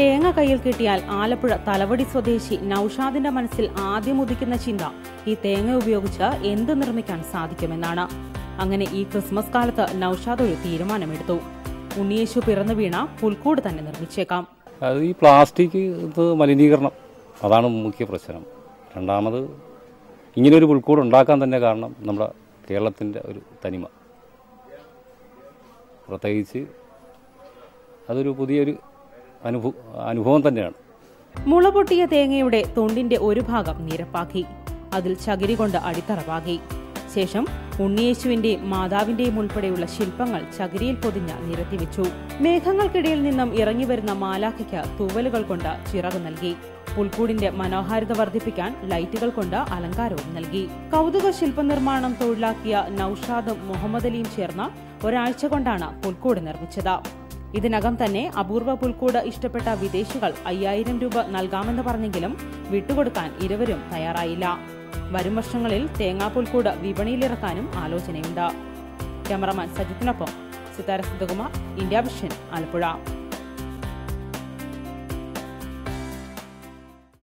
കയ്യിൽ കിട്ടിയാൽ ആലപ്പുഴ തലവടി സ്വദേശി നൌഷാദിന്റെ മനസ്സിൽ ആദ്യം ഉദിക്കുന്ന ചിന്ത ഈ തേങ്ങ ഉപയോഗിച്ച് എന്ത് നിർമ്മിക്കാൻ സാധിക്കുമെന്നാണ്. അങ്ങനെ ഈ ക്രിസ്മസ് കാലത്ത് നൌഷാദ് ഒരു തീരുമാനമെടുത്തു. ഉണ്ണിയേശു പിറന്നു വീണ പുൽക്കൂട് തന്നെ നിർമ്മിച്ചേക്കാം. ഈ പ്ലാസ്റ്റിക് മലിനീകരണം. അതാണ് മുഖ്യ പ്രശ്നം. രണ്ടാമത് ഇങ്ങനൊരു പുൽക്കൂട് ഉണ്ടാക്കാൻ തന്നെ കാരണം നമ്മുടെ കേരളത്തിന്റെ ഒരു തനിമ. പ്രത്യേകിച്ച് അതൊരു പുതിയൊരു അനുഭവ തന്നെയാണ്. മുള പൊട്ടിയ തേങ്ങയുടെ തൊണ്ടിന്റെ ഒരു ഭാഗം നിരപ്പാക്കി. അതിൽ ചകിരി കൊണ്ട് അടിത്തറ പാകി ശേഷം ഉണ്ണിയേശുവിന്റെയും മാതാവിന്റെയും ഉൾപ്പെടെയുള്ള ശില്പങ്ങൾ ചകിരിയിൽ പൊതിഞ്ഞ് നിരത്തിവെച്ചു മേഘങ്ങൾക്കിടയിൽ നിന്നും ഇറങ്ങി വരുന്ന മാലാഖയ്ക്ക് തൂവലുകൾ കൊണ്ട് ചിറക് നൽകി. പുൽക്കൂടിന്റെ മനോഹാരിത വർദ്ധിപ്പിക്കാൻ ലൈറ്റുകൾ കൊണ്ട് അലങ്കാരവും നൽകി. കൗതുക ശില്പനിർമ്മാണം തൊഴിലാക്കിയ നൌഷാദും മുഹമ്മദ് അലിയും ചേർന്ന് ഒരാഴ്ച കൊണ്ടാണ് പുൽക്കൂട് നിർമ്മിച്ചത്. ഇതിനകം തന്നെ അപൂർവ പുൽക്കൂട് ഇഷ്ടപ്പെട്ട വിദേശികൾ അയ്യായിരം രൂപ നൽകാമെന്ന് പറഞ്ഞെങ്കിലും വിട്ടുകൊടുക്കാൻ ഇരുവരും തയ്യാറായില്ല. വരും വർഷങ്ങളിൽ തേങ്ങാ പുൽക്കൂട് വിപണിയിലിറക്കാനും ആലോചനയുണ്ട്. ക്യാമറമാൻ സജിത്തിനൊപ്പം സിതാര സിദ്ധകുമാർ ഇന്ത്യ വിഷൻ ആലപ്പുഴ.